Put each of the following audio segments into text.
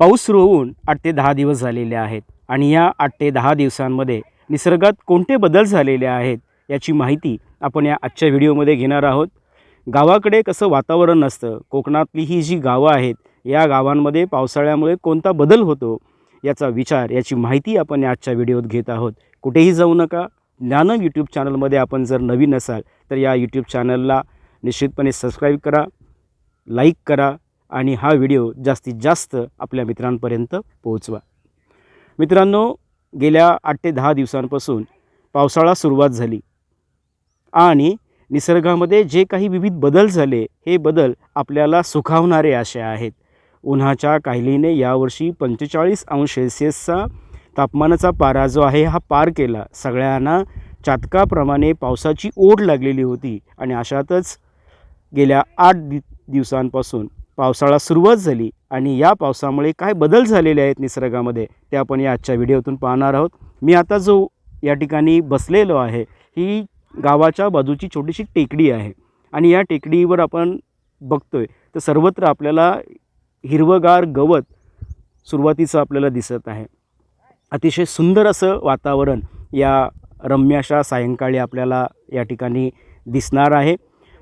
पाऊस सुरू होऊन आठ ते दहा दिवस झालेले आहेत आणि या आठ ते दहा दिवसांमध्ये निसर्गात कोणते बदल झालेले आहेत याची माहिती आपण या आजच्या व्हिडिओमध्ये घेणार आहोत. गावाकडे कसं वातावरण असतं कोकणातली ही जी गावं आहेत या गावांमध्ये पावसाळ्यामुळे कोणता बदल होतो याचा विचार याची माहिती आपण या आजच्या व्हिडिओत घेत आहोत. कुठेही जाऊ नका. ज्ञान यूट्यूब चॅनलमध्ये आपण जर नवीन असाल तर या यूट्यूब चॅनलला निश्चितपणे सबस्क्राईब करा लाईक करा आणि हा व्हिडिओ जास्तीत जास्त आपल्या मित्रांपर्यंत पोहोचवा. मित्रांनो गेल्या आठ ते दहा दिवसांपासून पावसाळा सुरुवात झाली आणि निसर्गामध्ये जे काही विविध बदल झाले हे बदल आपल्याला सुखावणारे असे आहेत. उन्हाच्या काहिलीने यावर्षी पंचेचाळीस अंश सेल्सिअसचा तापमानाचा पारा जो आहे हा पार केला. सगळ्यांना चातकाप्रमाणे पावसाची ओढ लागलेली होती आणि अशातच गेल्या आठ दि दिवसांपासून पावसाळा सुरुवात झाली आणि या पावसामुळे काय बदल झालेले आहेत निसर्गामध्ये ते आपण या आजच्या व्हिडिओतून पाहणार आहोत. मी आता जो या ठिकाणी बसलेलो आहे ही गावाच्या बाजूची छोटीशी टेकडी आहे आणि या टेकडीवर आपण बघतोय तर सर्वत्र आपल्याला हिरवगार गवत सुरुवातीचं आपल्याला दिसत आहे. अतिशय सुंदर असं वातावरण या रम्याशा सायंकाळी आपल्याला या ठिकाणी दिसणार आहे.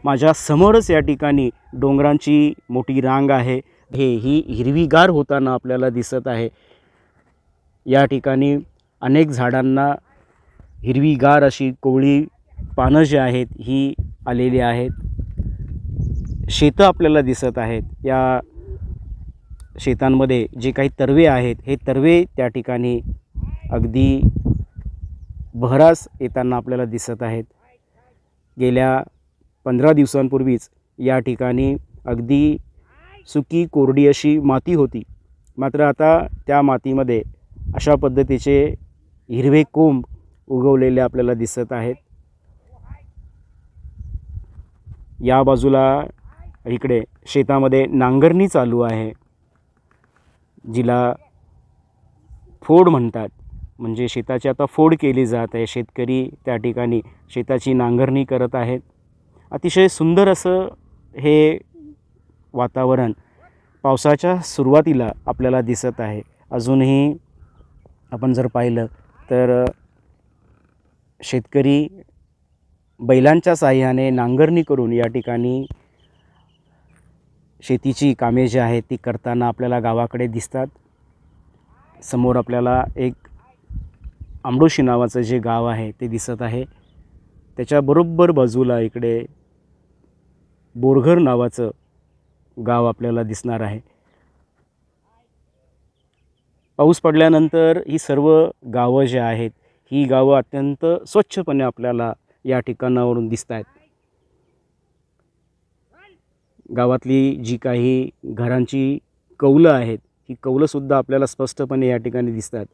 माझ्या समोरच या ठिकाणी डोंगरांची मोठी रांग आहे. हे ही हिरवीगार होताना आपल्याला दिसत आहे. या ठिकाणी अनेक झाडांना हिरवीगार अशी कोवळी पानं जी आहेत ही आलेली आहेत. शेतं आपल्याला दिसत आहेत. या शेतांमध्ये जे काही तरवे आहेत हे तरवे त्या ठिकाणी अगदी बहरास येताना आपल्याला दिसत आहेत. गेल्या पंधरा दिवसांपूर्वीच या ठिकाणी अगदी सुकी कोरडी अशी माती होती. मात्र आता त्या मातीमध्ये अशा पद्धतीचे हिरवे कोंब उगवलेले आपल्याला दिसत आहेत. या बाजूला इकडे शेतामध्ये नांगरणी चालू आहे जिला फोड म्हणतात. म्हणजे शेताची आता फोड केली जात आहे. शेतकरी त्या ठिकाणी शेताची नांगरणी करत आहेत. अतिशय सुंदर असं हे वातावरण पावसाच्या सुरुवातीला आपल्याला दिसत आहे. अजूनही आपण जर पाहिलं तर शेतकरी बैलांच्या साह्याने नांगरणी करून या ठिकाणी शेतीची कामे जी आहेत ती करताना आपल्याला गावाकडे दिसतात. समोर आपल्याला एक आंबडोशी नावाचं जे गाव आहे ते दिसत आहे. त्याच्याबरोबर बाजूला इकडे बोरघर नावाचं गाव आपल्याला दिसणार आहे. पाऊस पडल्यानंतर ही सर्व गावं जी आहेत ही गावं अत्यंत स्वच्छपणे आपल्याला या ठिकाणावरून दिसत आहेत गावातली जी काही घरांची कौलं आहेत ही कौलंसुद्धा आपल्याला स्पष्टपणे या ठिकाणी दिसतात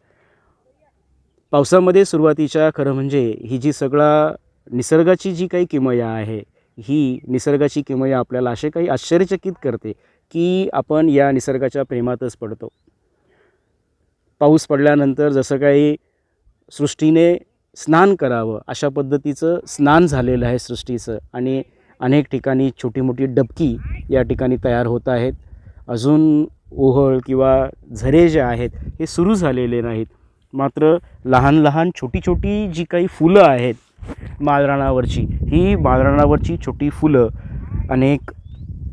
पावसामध्ये सुरुवातीच्या खरं म्हणजे ही जी सगळा निसर्गाची जी काही किमया आहे ही निसर्गाची किमया आपल्याला असे काही आश्चर्यचकित करते की आपण या निसर्गाच्या प्रेमातच पडतो. पाऊस पडल्यानंतर जसं काही सृष्टीने स्नान करावं अशा पद्धतीचं स्नान झालेलं आहे सृष्टीचं आणि अनेक ठिकाणी छोटी मोठी डबकी या ठिकाणी तयार होत आहेत. अजून ओहळ किंवा झरे जे आहेत हे सुरू झालेले नाहीत. मात्र लहान लहान छोटी छोटी जी काही फुलं आहेत माळरानावरची ही माळरानावरची छोटी फुलं अनेक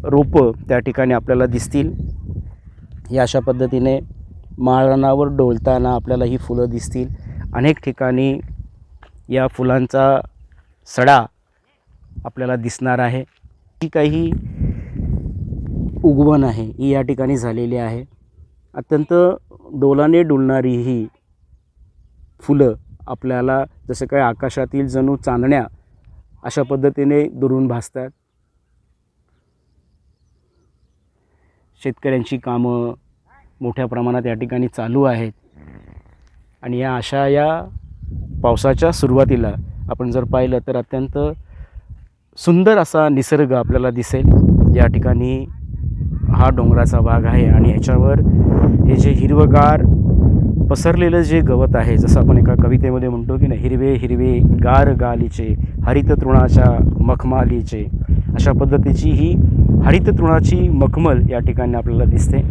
रोपं त्या ठिकाणी आपल्याला दिसतील. ही अशा पद्धतीने माळरानावर डोलताना आपल्याला ही फुलं दिसतील. अनेक ठिकाणी या फुलांचा सडा आपल्याला दिसणार आहे. ही काही उगवण आहे. ही या ठिकाणी झालेली आहे. अत्यंत डोलाने डुलणारी ही फुलं आपल्याला जसं काय आकाशातील जणू चांदण्या अशा पद्धतीने दुरून भासतात. शेतकऱ्यांची कामं मोठ्या प्रमाणात या ठिकाणी चालू आहेत. आणि या अशा या पावसाच्या सुरुवातीला आपण जर पाहिलं तर अत्यंत सुंदर असा निसर्ग आपल्याला दिसेल. या ठिकाणी हा डोंगराचा भाग आहे आणि याच्यावर हे जे हिरवगार पसरलेलं जे गवत आहे जसं आपण एका कवितेमध्ये म्हणतो की ना हिरवे हिरवे गार गालीचे हरित तृणाच्या मखमालीचे अशा पद्धतीची ही हरित तृणाची मखमल या ठिकाणी आपल्याला दिसते.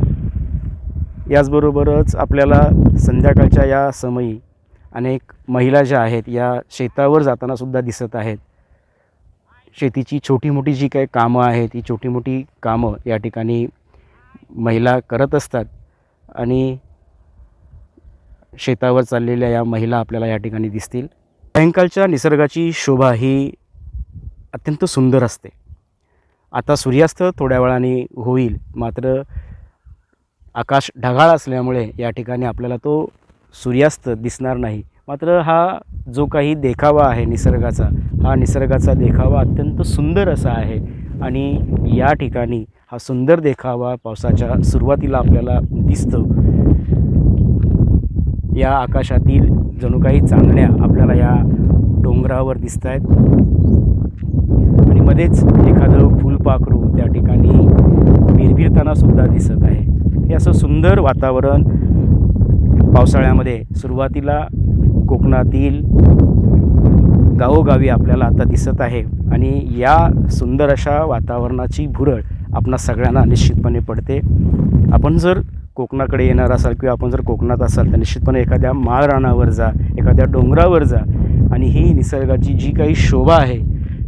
याचबरोबरच आपल्याला संध्याकाळच्या या समयी अनेक महिला ज्या आहेत या शेतावर जातानासुद्धा दिसत आहेत. शेतीची छोटी मोठी जी काही कामं आहेत ही छोटी मोठी कामं या ठिकाणी महिला करत असतात. आणि शेतावर चाललेल्या या महिला आपल्याला या ठिकाणी दिसतील. सायंकाळच्या निसर्गाची शोभा ही अत्यंत सुंदर असते. आता सूर्यास्त थोड्या वेळाने होईल मात्र आकाश ढगाळ असल्यामुळे या ठिकाणी आपल्याला तो सूर्यास्त दिसणार नाही. मात्र हा जो काही देखावा आहे निसर्गाचा हा निसर्गाचा देखावा अत्यंत सुंदर असा आहे आणि या ठिकाणी हा सुंदर देखावा पावसाच्या सुरुवातीला आपल्याला दिसतो. या आकाशातील जणू काही चांदण्या आपल्याला या डोंगरावर दिसत आहेत आणि मध्येच एखादं फुलपाखरू त्या ठिकाणी भिरभिरताना सुद्धा दिसत आहे. हे असं सुंदर वातावरण पावसाळ्यामध्ये सुरुवातीला कोकणातील गावोगावी आपल्याला आता दिसत आहे. आणि या सुंदर अशा वातावरणाची भुरळ आपणा सगळ्यांना निश्चितपणे पडते. आपण जर कोकणाकडे येणार असाल किंवा आपण जर कोकणात असाल तर निश्चितपणे एखाद्या माळरानावर जा एखाद्या डोंगरावर जा आणि ही निसर्गाची जी काही शोभा आहे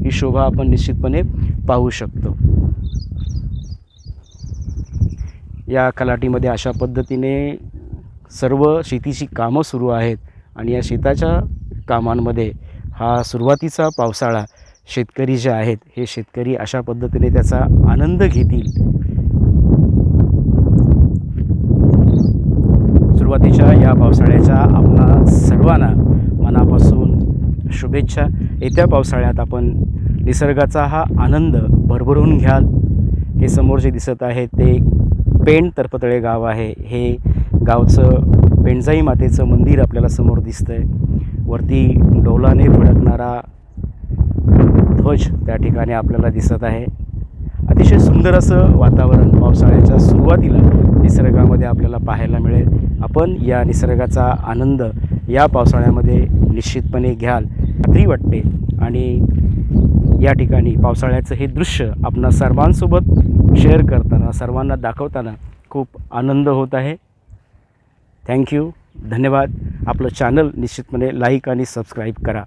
ही शोभा आपण निश्चितपणे पाहू शकतो. या खलाटीमध्ये अशा पद्धतीने सर्व शेतीची कामं सुरू आहेत आणि या शेताच्या कामांमध्ये हा सुरुवातीचा पावसाळा शेतकरी जे आहेत हे शेतकरी अशा पद्धतीने त्याचा आनंद घेतील. सुरुवातीच्या या पावसाळ्याच्या आपणा सर्वांना मनापासून शुभेच्छा. येत्या पावसाळ्यात आपण निसर्गाचा हा आनंद भरभरून घ्याल. हे समोर जे दिसत आहे ते पेण तरपतळे गाव आहे. हे गावचं पेणजाई मातेचं मंदिर आपल्याला समोर दिसतं आहे वरती डोलाने फडकणारा ध्वज त्या ठिकाणी आपल्याला दिसत आहे. अतिशय सुंदर असं वातावरण पावसाळ्याच्या सुरुवातीला निसर्गामध्ये आपल्याला पाहायला मिळेल. आपण या निसर्गाचा आनंद या पावसाळ्यामध्ये निश्चितपणे घ्याल खात्री वाटते. आणि या ठिकाणी पावसाळ्याचं हे दृश्य आपणा सर्वांसोबत शेअर करताना सर्वांना दाखवताना खूप आनंद होत आहे. थँक्यू. धन्यवाद. आपलं चॅनल निश्चितपणे लाईक आणि सबस्क्राईब करा.